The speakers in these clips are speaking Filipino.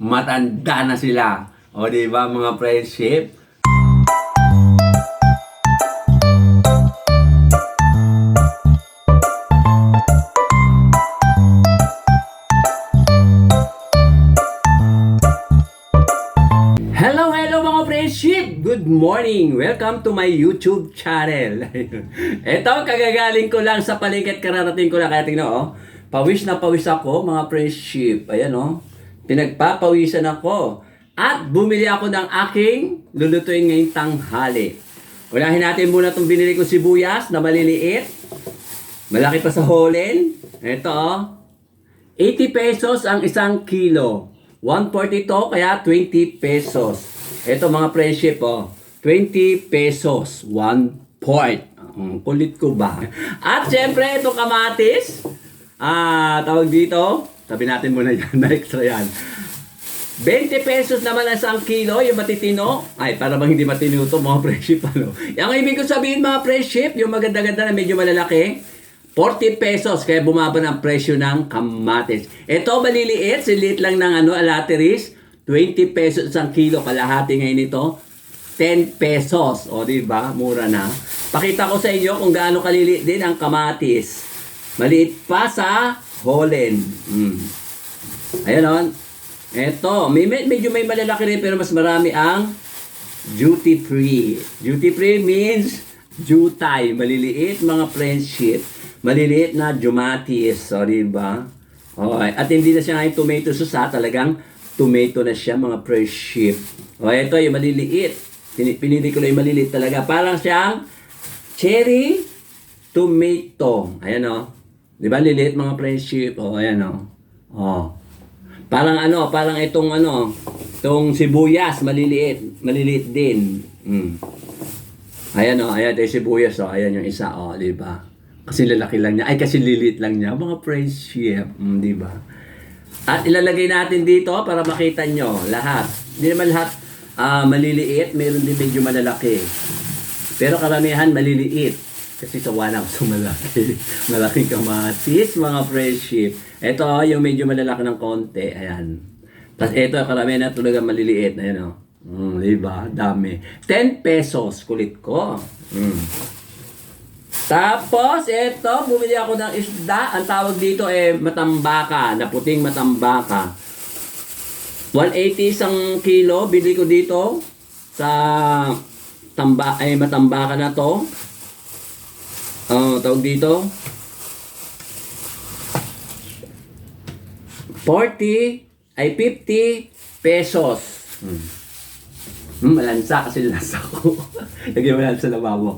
matanda na sila. O di ba mga friendship? Hello, hello mga friendship! Good morning! Welcome to my YouTube channel. Ito, kagagaling ko lang sa paligid, kararating ko lang. Kaya tingnan, oh. Pawis na pawis ako, mga friendship. Ayan, oh. Pinagpapawisan ako. At bumili ako ng aking lulutuin ngayong tanghali. Unahin natin muna itong binili ko sibuyas na maliliit. Malaki pa sa holen. Ito, oh. 80 pesos ang isang kilo. 140 to, kaya 20 pesos. Ito mga friendship, oh. 20 pesos. 1 point. Ang kulit ko ba? At syempre, ito kamatis. Ah, tawag dito. Tabi natin muna yan. Na extra yan. 20 pesos naman ang isang kilo, yung matitino. Ay, para bang hindi matino ito, mga friendship, ano. Yung ibig ko sabihin, mga friendship, yung maganda-ganda na medyo malalaki, 40 pesos, kaya bumaba ng presyo ng kamatis. Ito, maliliit, siliit lang ng ano, alateris, 20 pesos isang kilo, kalahati ngayon ito, 10 pesos. O, di ba? Mura na. Pakita ko sa inyo kung gaano kaliliit din ang kamatis. Maliit pa sa Holland. Mm. Ayan o. Ito, may, med- medyo may malalaki rin pero mas marami ang duty free. Duty free means jutay, maliliit mga friendship, maliliit na jumatis, o diba? Okay. At hindi na siya ngayon tomato sauce ha, talagang tomato na siya mga friendship. O ito yung maliliit. Pini- Pinili ko na yung maliliit talaga. Parang siyang cherry tomato. Ayan o. Di ba liliit mga friendship? O, ayan o. O. Parang ano, parang itong ano, itong sibuyas, maliliit, maliliit din. Mm. Ayan o, ayan yung sibuyas o, ayan yung isa o, di ba? Kasi lalaki lang niya, ay kasi liliit lang niya, mga friendship, mm, di ba? At ilalagay natin dito para makita nyo lahat. Hindi naman lahat ah, maliliit, mayroon din medyo malalaki. Pero karamihan maliliit. Kasi sawa na ako sa malaki. Malaking kamatis, mga friendship. Ito, oh, yung medyo malalaki ng konti. Ayan. Tapos ito, karamihan na talaga maliliit. Ayan, oh. Mm, diba? Dami. 10 pesos. Kulit ko. Mm. Tapos, ito, bumili ako ng isda. Ang tawag dito eh, matambaka. Na puting matambaka. 180 isang kilo. Bili ko dito sa tamba, ay matambaka na to. Oh, tawag dito. 40 ay 50 pesos. Hmm. Hmm, malansa kasi lansa ko. Lagyan mo sa lababo.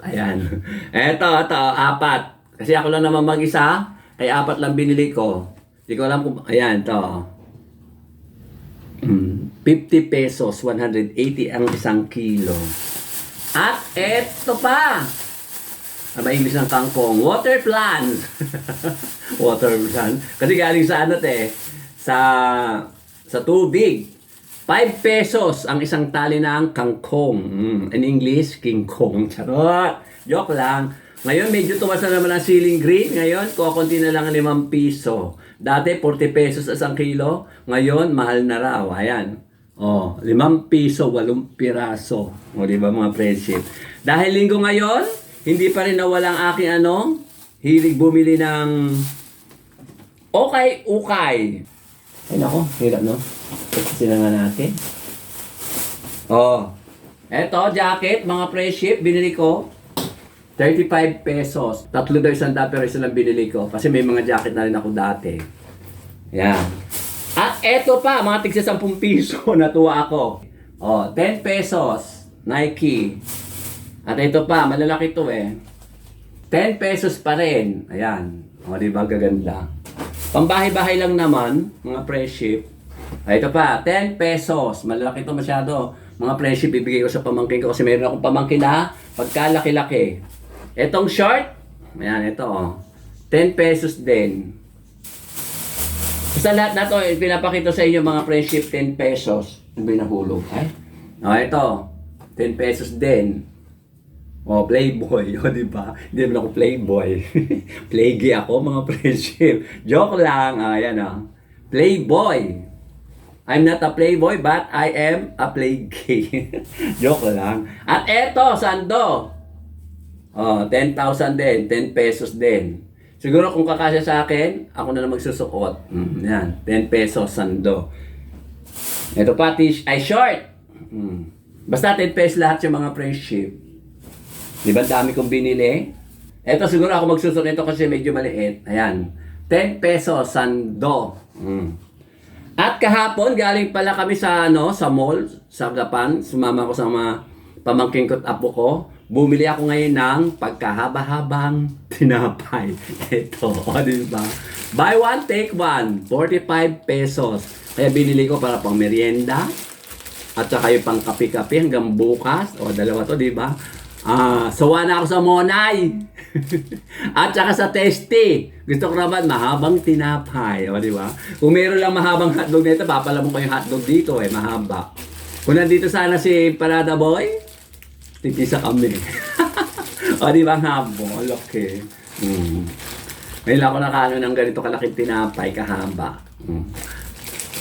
Ayan. Eto, eto, apat. Kasi ako lang naman mag-isa, kaya apat lang binili ko. Hindi ko alam kung, ayan, to. Hmm, 50 pesos, 180 ang isang kilo. At eto pa, ano ba English ng kangkong? Water plant. Water plant. Kasi galing sa ano te, sa sa tubig. 5 pesos ang isang tali ng kangkong. Mm, in English, king kong. Charot. Joke lang. Ngayon, medyo tumas na naman ang ceiling green. Ngayon, kukunti na lang 5 piso. Dati, 40 pesos isang kilo. Ngayon, mahal na raw. Ayan. Oh, 5 piso, 8 piraso. O, di ba mga friendship? Dahil linggo ngayon, hindi pa rin nawala ang aking ano, hilig bumili ng okay, ukay. Ay nako, hirap no? Kasi nga natin. Oh, eto, jacket, mga friendship, binili ko. 35 pesos. Tatlo daw isang da, pero isa lang binili ko. Kasi may mga jacket na rin ako dati. Yan. At eto pa, mga tigsa 10 piso, natuwa ako. Oh, 10 pesos, Nike. At ito pa, malalaki to eh. 10 pesos pa rin. Ayan. O, di ba gaganda? Pambahay-bahay lang naman, mga friendship. Ay, ito pa, 10 pesos. Malalaki to masyado. Mga friendship, bibigay ko sa pamangkin ko kasi meron akong pamangkin na pagkalaki-laki. Etong short, ayan, ito oh. 10 pesos din. Sa lahat na to, eh, pinapakita sa inyo mga friendship, 10 pesos. Ano ba yung? Ay? O, ito. 10 pesos din. O, playboy. O, di ba? Hindi naman ako playboy. Playgy ako, mga friendship. Joke lang. Ah, Ayan, o. Playboy. I'm not a playboy, but I am a play gay. Joke lang. At eto, sando. Oh, 10,000 din, 10 pesos din. Siguro kung kakasya sa akin, ako na lang magsusuot. Mm, yan, 10 pesos, sando. Ito pa, t- ay short. Mm. Basta 10 pesos lahat yung mga friendship. Di ba dami kong binili? Ito siguro ako magsusuot nito kasi medyo maliit. Ayan. 10 pesos, sando. Mm. At kahapon, galing pala kami sa ano, sa mall, sa Gapan. Sumama ko sa mga pamangking ko't apo ko. Bumili ako ngayon ng pagkahaba-habang tinapay. Ito, o di ba? Buy one, take one. 45 pesos. Kaya binili ko para pang merienda. At saka yung pang kape-kape hanggang bukas. O, dalawa to, di ba? Ah, sawa na ako sa Monay. At saka sa Testy. Gusto ko naman mahabang tinapay. O, di ba? Kung meron lang mahabang hotdog nito, papalamon ko yung hotdog dito eh, mahaba. Kung nandito sana si Parada Boy, titisa kami. o, di ba? Ang habol. Okay. Mm. Ngayon ako nakano ng ganito kalaking tinapay, kahaba. Mm.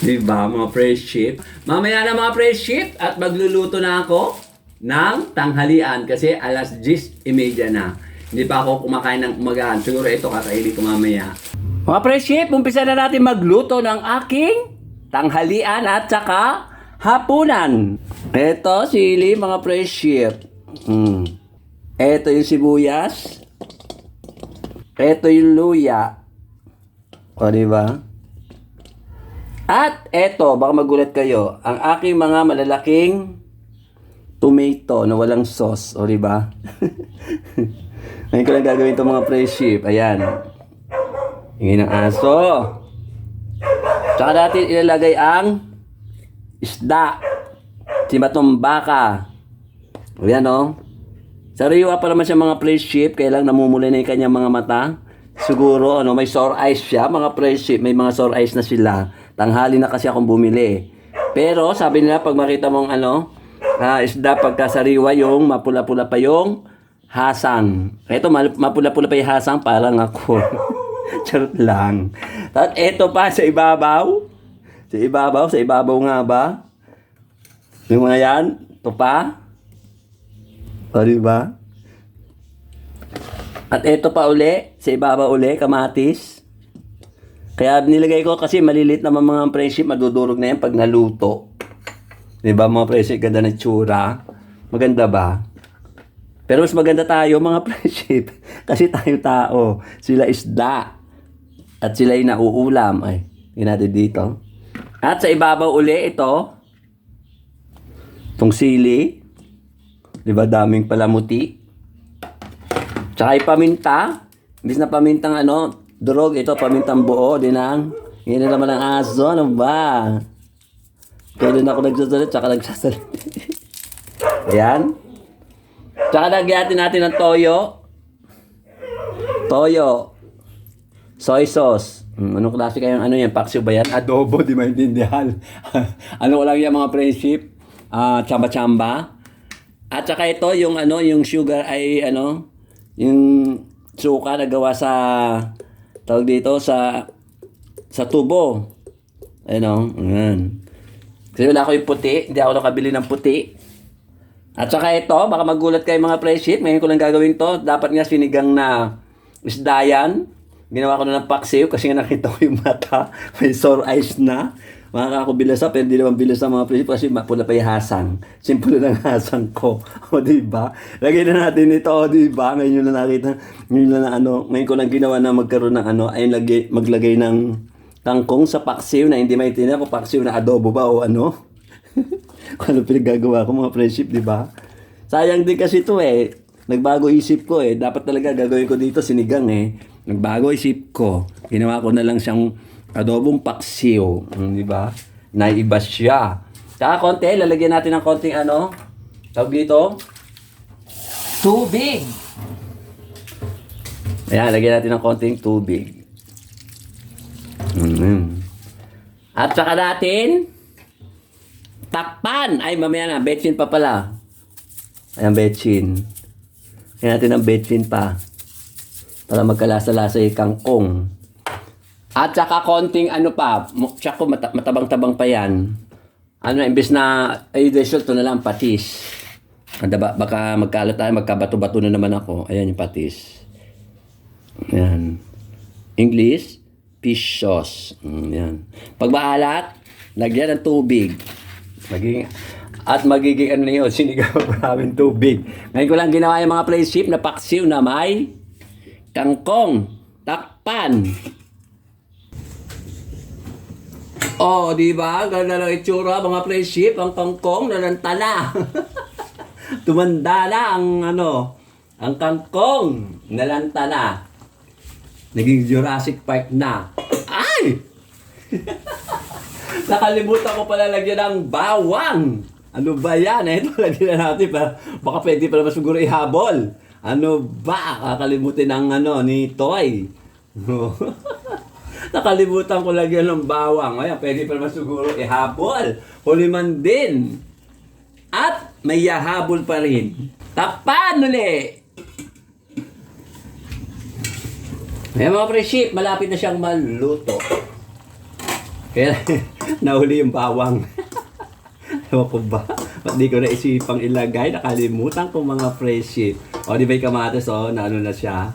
Di ba, mga fresh ship? Mamaya na mga fresh ship at magluluto na ako ng tanghalian kasi alas 10.30 na. Hindi pa ako kumakain ng umagahan. Siguro ito kakainin ko mamaya. Mga ship, umpisa na natin magluto ng aking tanghalian at saka hapunan. Ito, sili, mga fresh ship. Mm. Ito yung sibuyas. Ito yung luya. O, di ba? At eto, baka magulat kayo, ang aking mga malalaking tomato na walang sauce, o di ba? Ngayon ko lang gagawin itong mga fresh ship. Ayan. Hingin ng aso. Tsaka natin ilalagay ang isda. Timatong baka. O yan o. Sariwa pa naman siya mga fresh ship, kaya lang namumula na yung kanyang mga mata. Siguro, ano, may sore eyes siya, mga fresh ship, may mga sore eyes na sila. Tanghali na kasi akong bumili. Pero, sabi nila, pag makita mong ano, ah, isda pagkasariwa yung mapula-pula pa yung hasang. Ito, mapula-pula pa yung hasang, parang ako. Charot lang. At ito pa, sa ibabaw. Sa ibabaw, sa ibabaw nga ba? Yung mga yan, ito pa. O, di ba? At ito pa uli, sa ibaba uli, kamatis. Kaya nilagay ko kasi malilit naman mga friendship, madudurog na yan pag naluto. Di ba mga friendship, ganda na tsura. Maganda ba? Pero mas maganda tayo mga friendship. Kasi tayo tao. Sila isda. At sila yung nauulam. Ay, yun natin dito. At sa ibabaw uli, ito. Itong sili. Di ba daming palamuti? Tsaka paminta. Imbis na pamintang ano, durog, ito pamintang buo, dinang. Yan na naman ang aso, ano ba? Kailan ako nagsasalit, tsaka nagsasalit. Ayan. Tsaka nagyatin natin ng toyo. Toyo. Soy sauce. Hmm, anong klase kayong ano yan? Paksiw ba yan? Adobo, di maintindihan. ano ko lang yan mga friendship? Ah, chamba-chamba. At saka ito, yung ano, yung sugar ay ano, yung suka na gawa sa tawag dito sa sa tubo. Ano, ayan. Kasi wala ko yung puti, hindi ako nakabili ng puti. At saka ito, baka magulat kayo mga friendship, ngayon ko lang gagawin to. Dapat nga sinigang na isda yan. Ginawa ko na ng paksiw kasi nga nakita ko yung mata. May sore eyes na. Makakakubilasa, pero hindi naman bilasa mga friendship kasi pula pa yung hasang. Simple lang hasang ko. O, di ba? Lagay na natin ito, o, di ba? Ngayon na nakita, ngayon na ano, ngayon ko lang ginawa na magkaroon ng ano, ay lagay, maglagay ng kangkong sa paksiw na hindi maintindihan kung paksiw na adobo ba o ano. kung ano pinagagawa ko mga friendship, di ba? Sayang din kasi ito eh. Nagbago isip ko eh. Dapat talaga gagawin ko dito sinigang eh. Nagbago isip ko. Ginawa ko na lang siyang adobong paksiw. Mm, di ba? Naiba siya. Saka konti, lalagyan natin ng konting ano. Tawag dito. Tubig. Ayan, lagyan natin ng konting tubig. Mm. At saka natin, takpan. Ay, mamaya na, betchin pa pala. Ayan, betchin. Lagyan natin ng betchin pa. Para magkalasa-lasa yung kangkong. At saka konting ano pa, mo- tsaka mata- matabang-tabang pa yan. Ano, imbes na, ay, result na lang, patis. Kada ba, baka magkalat tayo, magkabato-bato na naman ako. Ayan yung patis. Ayan. English, fish sauce. Mm, yan. Pag lagyan ng tubig. Magiging, at magiging ano na yun, sinigaw maraming tubig. Ngayon ko lang ginawa yung mga place ship na paksiw na may kangkong, takpan. Oh, di ba? Ganda ng itsura, mga place ship, ang kangkong nalantala. Tumanda na ang ano, ang kangkong nalantala. Naging Jurassic Park na. Ay! Nakalimutan ko pala lagyan ng bawang. Ano ba yan? Ito, lagyan na natin. Pa, baka pwede pala mas siguro ihabol. Ano ba? Kakalimutin ng ano, ni Toy. Nakalimutan ko lagyan ng bawang. Ayan, pwede pala mas siguro ihabol. Huli man din. At may yahabol pa rin. Tapan uli! May mga pre-ship, malapit na siyang maluto. Kaya nahuli yung bawang. Ewan ko ba? Ba't di ko naisipang ilagay? Nakalimutan ko mga pre-ship. O di ba yung kamatis, o, na ano na siya?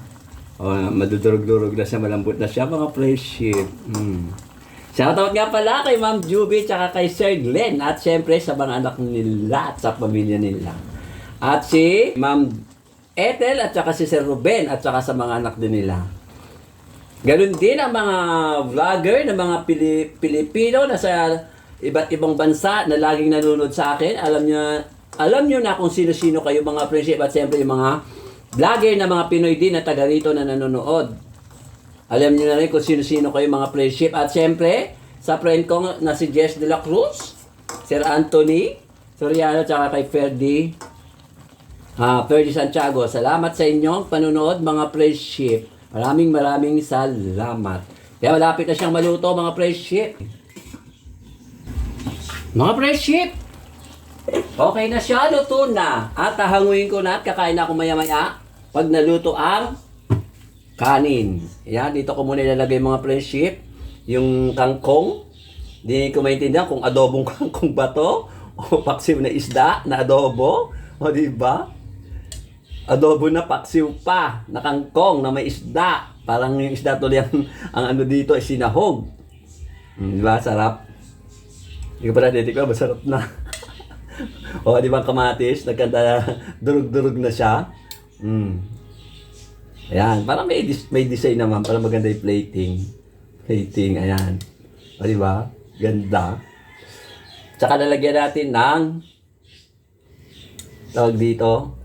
O, madudurog-durog na siya, malambot na siya, mga pre-ship. Hmm. Shoutout nga pala kay Ma'am Juby tsaka kay Sir Glenn at syempre sa mga anak nila at sa pamilya nila. At si Ma'am Ethel at saka si Sir Ruben at saka sa mga anak din nila. Ganon din ang mga vlogger ng mga Pili- Pilipino na sa iba't ibang bansa na laging nanonood sa akin. Alam niyo, alam niyo na kung sino-sino kayo mga friendship at siyempre yung mga vlogger na mga Pinoy din na taga rito na nanonood. Alam niyo na rin kung sino-sino kayo mga friendship. At siyempre, sa friend ko na si Jess de la Cruz, Sir Anthony Soriano, tsaka kay Ferdi Ah, Ferdy Santiago, salamat sa inyong panunood mga friendship. Maraming maraming salamat. Kaya malapit na siyang maluto mga friendship. Mga friendship, okay na siya, luto na. At hahanguin ko na at kakain na ako maya-maya pag naluto ang kanin. Yan, dito ko muna ilalagay mga friendship. Yung kangkong. Di ko maintindihan kung adobong kangkong ba to o paksiw na isda na adobo. O di ba? Adobo na paksiw pa na kangkong na may isda. Parang yung isda tuloy ang, ang ano dito sinahog. Hmm, di ba? Sarap. Hindi ko pa natitikman, masarap na. o, di ba kamatis? Nagkanda, durug-durug na siya. Mm. Ayan, parang may, may design naman, parang maganda yung plating. Plating, ayan. O, di ba? Ganda. Tsaka lalagyan natin ng tawag dito,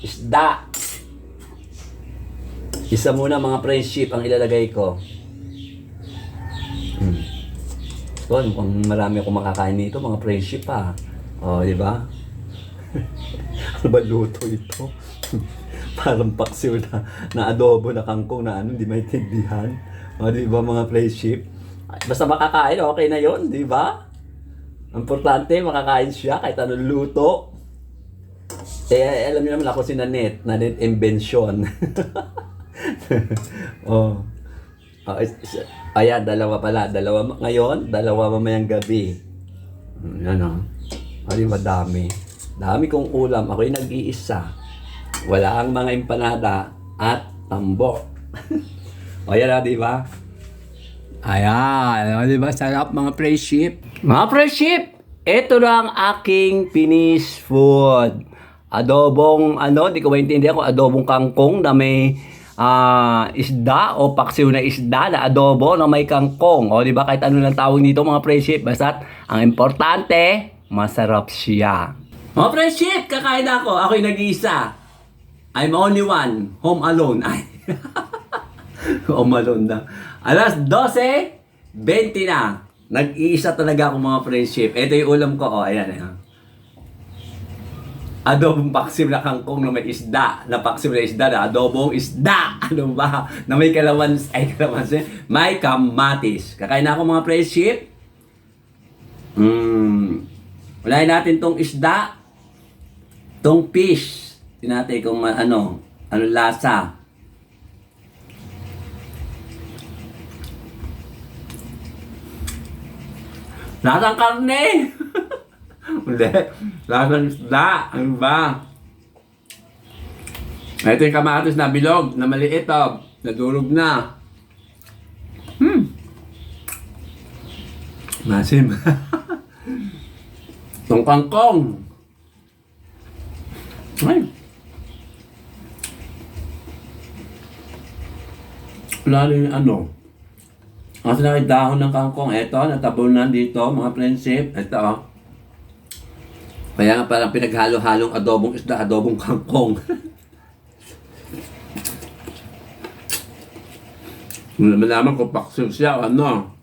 isda. Isa muna mga friendship ang ilalagay ko. Hmm. So, mukhang marami akong makakain nito, mga friendship pa. O, di ba? ano ba luto ito? Parang paksiw na, na adobo na kangkong na ano, hindi maintindihan. O, di ba mga friendship? Basta makakain, okay na yon di ba? Importante, makakain siya kahit anong luto. Eh, alam niyo naman ako si Nanette, Nanette Invention. oh. Oh, is- is- ayan, dalawa pala. Dalawa ngayon, dalawa mamayang gabi. Hmm, Ano? Ay, madami. Dami kong ulam. Ako yung nag-iisa. Wala ang mga empanada at tambo. o yan na, di ba? Ayan, o, di ba? Sarap mga friendship. Mga friendship, ito na ang aking finished food. Adobong, ano, di ko maintindihan kung adobong kangkong na may ah, isda o paksiw na isda na adobo na may kangkong. O, di ba? Kahit ano lang tawag dito mga friendship. Basta, ang importante, masarap siya. Mga friendship, kakain ako. Ako'y nag-iisa. I'm only one. Home alone. Ay. Home alone na. Alas 12, 20 na. Nag-iisa talaga ako mga friendship. Ito yung ulam ko. Oh, ayan. ayan. Adobong paksim na kangkong na may isda. Na paksim na isda na adobong isda. Ano ba? Na may kalawans. Ay, kalawans. May kamatis. Kakain na ako mga friendship. Mm. Ulayin natin tong isda. Tong fish. Natin kung ano, ano lasa. Lasang karne! Hindi. Lasang isda. Ano ba? Ito yung kamatis na bilog, na maliit oh. Nadurog na. Hmm. Masim. Tong kangkong. Ay. Lalo yung ano. Kasi na dahon ng kangkong. Ito, natabon na dito, mga prinsip. Ito, oh. Kaya nga parang pinaghalo-halong adobong isda, adobong kangkong. Naman kung paksil siya o ano.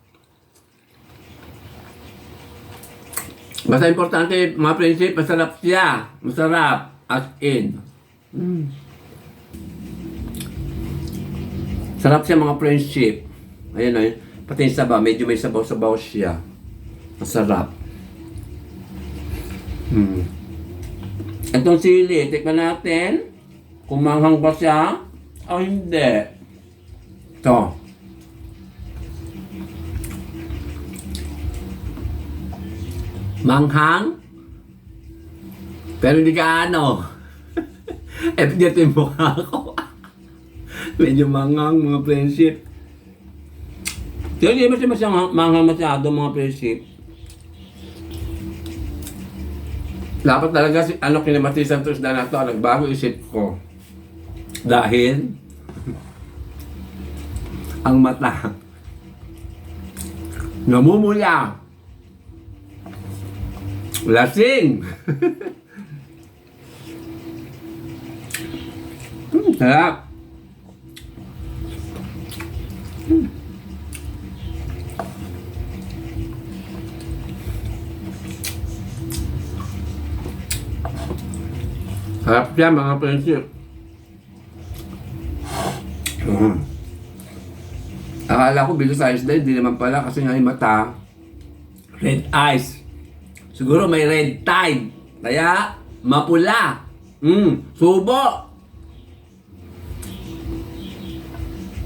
Basta importante, mga prinsip, masarap siya. Masarap. As in. Mm. Sarap siya mga prinsip. Ayan o. Pati yung sabaw, medyo may sabaw-sabaw siya. Masarap. Hmm. Itong sili, tikman natin. Kung manghang ba siya o hindi. Ito. Manghang? Pero hindi ka ano. eh, dito yung mukha ko. Medyo manghang mga friendship. Hindi siya masyang manghang masyado mga friendship? Dapat talaga si ano kinamati Santos na nato nagbago isip ko. Dahil ang mata namumula lasing hmm, sarap Hmm. Sarap yan mga prinsip. Mm. Akala ko bilis eyes na, hindi naman pala kasi nga yung mata, red eyes. Siguro may red tide. Kaya, mapula. Mm, subo.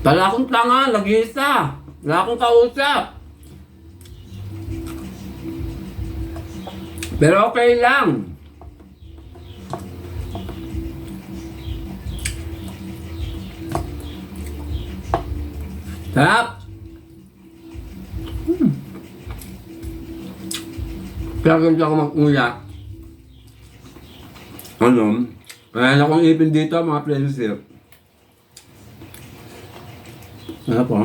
Wala akong tanga, nag-iisa. Wala akong kausap. Pero okay lang. Sarap! Hmm. Kaya ganito ako mag-uyak. Ano? Mayroon akong ipin dito mga prinsip. Ano po?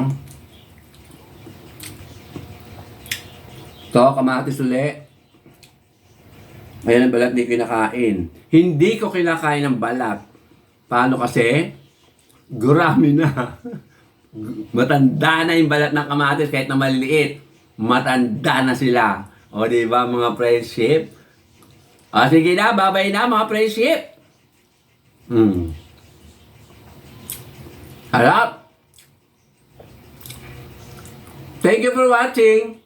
Ito, kamatis uli. Ayan ang balat di kinakain. Hindi ko kinakain ng balat. Paano kasi? Gurami na. Matanda na yung balat ng kamatis kahit na maliliit. Matanda na sila. O di ba mga friendship? O sige na, babay na mga friendship. Hmm. Harap. Thank you for watching.